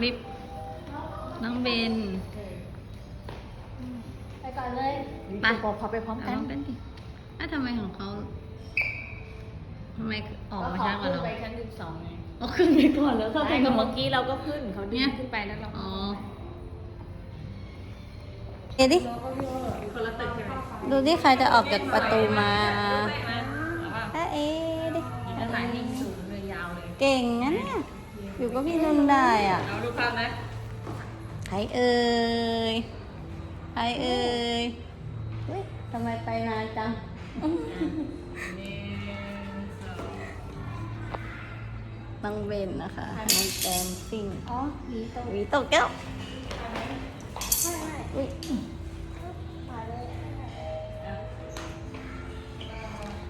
บิ๊บน้องเบนไปก่อนเลยไปบอกพอไปพร้อมเอากันน้องเบนดิอ้าวทำไมของเขาทำไมออกมาช้ากว่าเราไปชั้นสิบสองไงเอาขึ้นไปก่อนแล้วเข้าไปใช่กัก็บเมื่อกี้เราก็ขึ้นเขาดึเนี่งยขึ้นไปแล้วเราอ๋อเอ็ดิคนละตึกใช่ไหมดูที่ใครจะออกจากประตูมาถ้าเอ็ดิแล้วถ่ายนิ่งสูงเลยยาวเลยเก่งนะเนี่ย อยู่กับพี่นุ่นได้อะเอาดูภาพนะใครเอ่ยใครเอ่ยเฮ้ยทำไมไปนานจังน้องเบนนะคะน้องแกมซิ่งอ๋อหนีตรงหวีตกแก้วอุ๊ย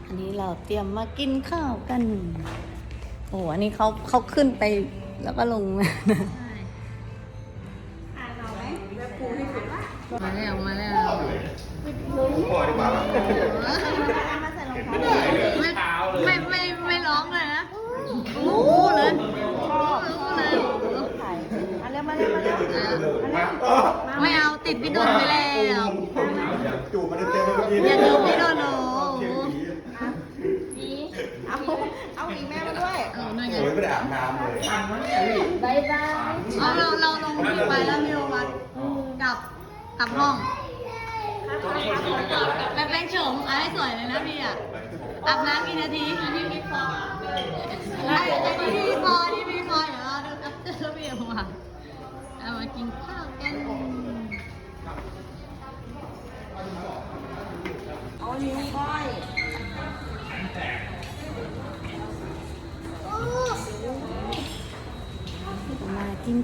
อันนี้เราเตรียมมากินข้าวกันโอันนี้เขาเขาขึ้นไปแล้วก็ลงมามาแล้วมาแล้วไม่ไม่ไม่ไม่ร้องเลยนะรู้เลยรู้เลยมาเร็วมาเร็วมาเร็วไม่เอาติดพี่โดนไปแล้ว จูบมันเต็มเลยเมื่อกี้ อย่าดูพี่โดนหนู นี่เอาเอาอีกแม่มาด้วย เออนั่นไง โอ้ยไม่ได้อา บน้ำเลยบายบายเอาเราเราลงพี่ไปแล้วพี่โอวัดกลับกลับห้องแป้งแป้งโฉมเอาให้สวยเลยนะพี่อะอาบน้ำกี่นาทีที่พี่พอไอ้ไอ้ที่พี่พอที่พี่พอเดี๋ยวเราดูอัพเดทแล้วพี่โอวัดเอา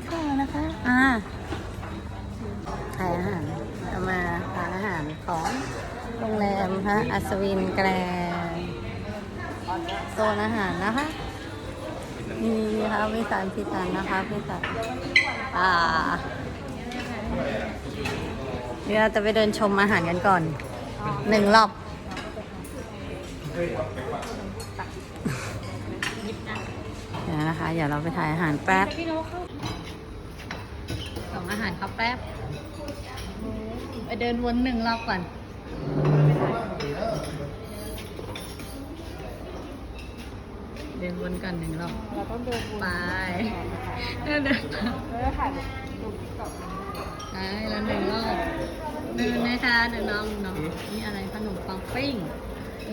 ข้าวนะคะ อ่าขายอาหารเรามาทานอาหารของโรงแรมฮะอัศวินแกรนโซนอาหารนะคะ นี่นะคะพิสานพิสานนะคะพิสานอ่าเดี๋ยวเราจะไปเดินชมอาหารกันก่อนหนึ่งรอบเดี๋ยวนะคะ เดี๋ยวเราไปถ่ายอาหารแป๊บ อาหารเขาแป๊บไปเดินวนหนึ่งรอบก่อน เดินวนกันหนึ่งรอบเราต้องเดินวนไปเดินเดินแล้วถ่ายดูติ๊กต็อกไปแล้วหนึ่งรอบเดินนะคะเดินน้องน้องนี่อะไรขนมปังปิ้ง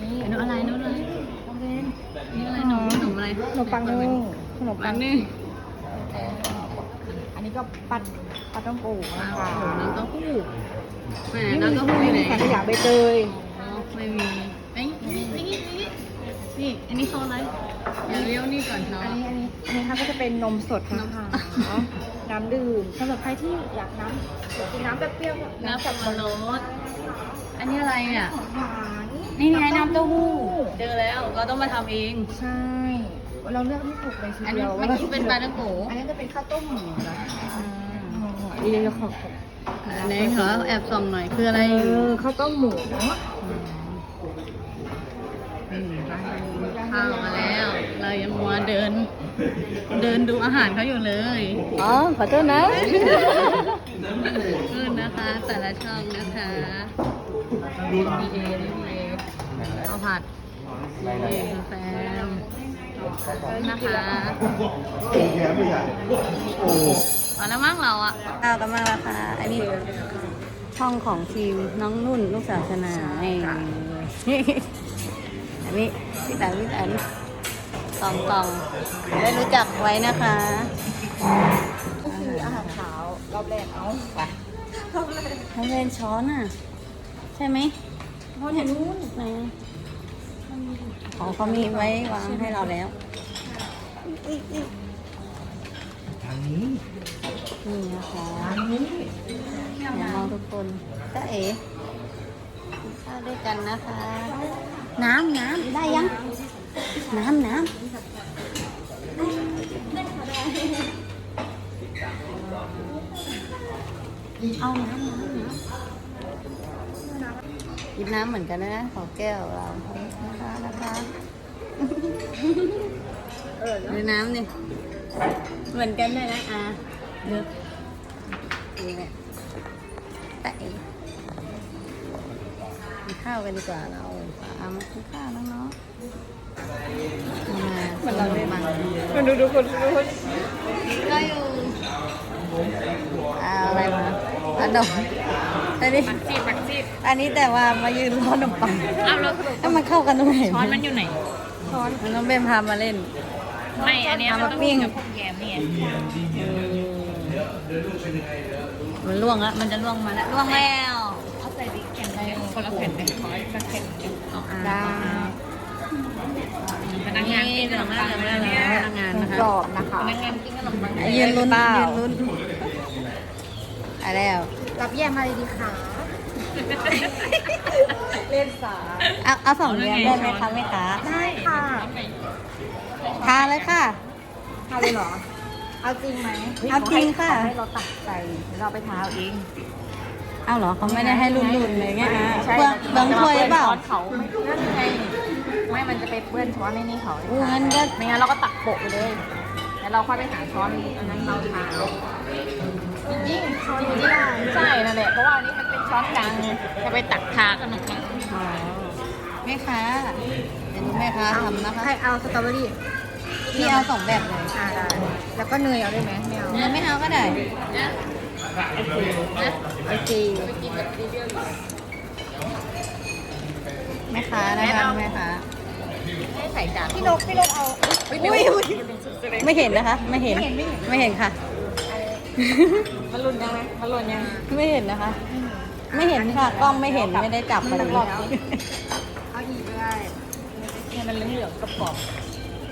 นี่เนู้นอะไรนู้นอะไรน้องเบนนี่อะไรหนมขนมอะไรขนมปังนึ่งขนมปัปังนึ่งอันนี้ ก็ปัดปัดต้องปูปลานะโอ้คะน้ำเต้าหู้แหมนี่น้ำเต้าหู้อยู่ไหนสังขยาใบเตยอ๋อไม่มีไอ้นี่นี่นี่นี่นี่อันนี้เขาอะไรเดี๋ยวเลี้ยวนี่ก่อนเขาะอันนี้อันนี้อันนี้ค่ะก็จะเป็นนมสดนะคะน้ำดื่มสำหรับใครที่อยากน้ำอยากกินน้ำแบบเปรี้ยวแบบน้ำสับปะรดอันนี้อะไรอะหวานนี่ไงน้ำเต้าหู้เจอแล้วเราต้องมาทำเองใช่ เราเลือกไม่ถูกเลยทีอันเดีนี้ยวเมื่อกี้เป็นปลาตะโกอันนี้จะเป็นข้าวต้มหมูนะดีเลยขอบคุณอันนี้ขอแอบส่องหน่อยคืออะไร เออข้าวต้มหมูอืมข้าวมาแล้ว เรายังมัวเดิน เดินดูอาหารเขาอยู่เลยอ๋อขอโทษนะ ขึ้นนะคะ แต่ละช่องนะคะดีเอดีเอข้าวผัด ดีเอแซมนะคะแค่ไม่ใหญ่โอ้พอแล้วมั้งเราอะข้าวกันมากแล้วค่ะ อันนี้ช่องของทีมน้องนุ่นลูกสาวชนานี่อันนี้พี่แตนพี่แตนกองกองได้รู้จักไว้นะคะก็คืออาหารเช้ารอบแรกเอาไปเขาเล่นช้อนอะ ใช่ไหมเพราะอย่างนู้นไหน ของเขามีไว้วางให้เราแล้วทางนี้นี่นะคะทางนี้ย่ามองทุกคนจ้าเอ๋กินข้าวด้วยกันนะคะ น้ำน้ำได้ยัง น้ำน้ำเอาน้ำน้ำน้ำ หยิบน้ำเหมือนกันนะขอแก้วเรานะคะนะคะเออดูน้ำนี่เหมือนกันเลยนะอาเลือกนี่แหละแต่เองกินข้าวกันดีกว่าเราอามากินข้าวน้องๆมาเหมือนเราเลยมามันดูดูคนดูคนก็อยู่เอาอะไรมาขนมอั นนี้จีบปักจีบอันนี้แต่ว่ามายืนรอขนมปังเอาแล้วสรุปแล้วมันเข้ากันตรงไหนช้อนมันอยู่ไหน ช้อนมันต้องเป็นพามาเล่น ไม่ อันเนี้ยเอามันมาต้องปิ้กิงนกับพวกแยมนี่ไงมันล่วงละมันจะล่วงมาแล้วล่วงแล้วเอาใส่ดิแข็งไปคนละแผ่นไปขออีกสักแผ่นหนึ่งเอาอ่าได้พนักงานนี่กินขพนนัมกปังางนนะเนี่ยพนักงานนะคะกรอบนะคะพนักงานกินขนมปังยืนลุ้นเปล่ายืนลุ้นอะแล้ว รับแยมอะไรดีคะเล่นสาเอาเอาสองเรียนได้ไหมคะแม่ค้าได้ค่ะทาเลยค่ะทาเลยเหรอ เอาจริงไหมเอาจริงค่ะ ให้เราตักใส่เราไปทาเอาเองเอาเหรอเขาไม่ได้ให้รุ่นๆเลยไงอะใช่เบื้องเบื้องถ้วยเปล่าช้อนเขาไม่นั่นไงไม่มันจะไปเปื้อนช้อนในนี่เขาอู้งั้นก็ไม่งั้นเราก็ตักโปะไปเลยแล้วเราค่อยไปหาช้อนอันนั้นเราทาจริงๆช้อนนี้ได้ ช้อนกลางไงจะไปตักทาขนมปังอ๋อแม่ค้าเดี๋ยวดูแม่ค้าทำนะคะให้เอาสตรอเบอรี่พี่เอาสองแบบเลยอ่าได้แล้วก็เนยเอาได้ไหมไม่เอาเนื้อไม่เอาก็ได้โอเคแม่ค้านะคะแม่ค้าให้ใส่จานพี่นกพี่นกเอาอุ้ยอุ้ยไม่เห็นนะคะ ไม่เห็นไม่เห็นค่ะมันรุนยังไหมมันรุนยังไม่เห็นนะคะ ไม่เห็นค่ะกล้องไม่เห็นไม่ได้จับมาเลยเอาอีกก็ได้ให้มันเหลืองๆกรอบ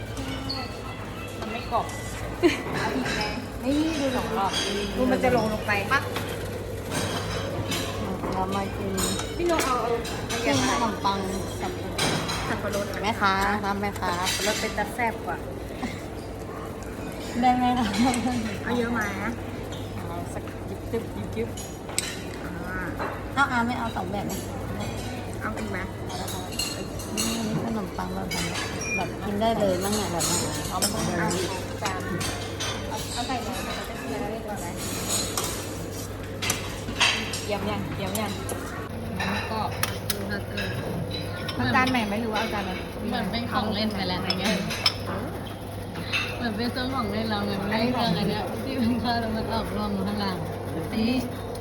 ๆมันไม่กรอบเอาอีกไงนี่ดูสองรอบดูมันจะลงลงไปปะเรามากินพี่นกเอาเอาเอาเครื่องขนมปังกับสับปะรดแม่ค้าทำแม่ค้ารสเป็นตะแซ่บกว่าได้ไหมคะเอาเยอะมานะเอาสักยิบยิบยิบยิบอ่า เอาอาไม่เอาสองแบบไหมเอาอีกไหมนี่อันนี้ขนมปังเราทำแบบกินได้เลยมั้งเนี่ยแบบว่าเอาไม่ต้องเอาจานเอาเอาใส่เลยเอาใส่เลยเรียบร้อยไหมเยี่ยมยังเยี่ยมยังแล้วก็เอาจานใหม่ไหมหรือว่าเอาจานไหนเหมือนเป็นของเล่นไปแล้วอะไรเงี้ยเหมือนเป็นเครื่องของเล่นเราไงมันไม่ใช่เครื่องอันเนี้ยที่มันเข้าแล้วมันออกร่วงมาข้างหลังนี่อืม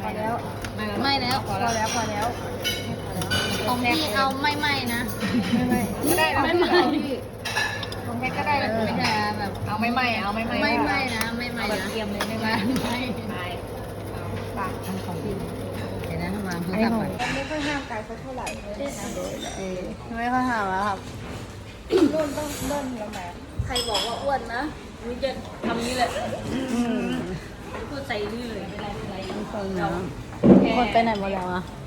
พอแล้ว ไม่แล้วพอแล้ว พอแล้วของพี่เอาไม่ไหม้นะ ไม่ไม่ก็ได้ไม่ไหม้ของแพ็กก็ได้ไม่ใช่แบบเอาไม่ไหม้เอาไม่ไหม้ไม่ไหม้นะไม่ไหม้เอาแบบนะเทียมเลยไม่ไม่ไหม้ไหม้ไปไปของพี่เดี๋ยวนะทำมาเพื่อไอ้กลับหนูไปไม่ค่อยห้ามไกลสักเท่าไหร่เออไม่ค่อยหาแล้วครับรุ่นต้องเริ่มแล้วไหมใครบอกว่าอ้วนนะวิจะทำนี้แหละอืม พูดใจดื้อเลยไม่ได้อะไรทุกคนเนาะคนไปไหนหมดแล้วอะไ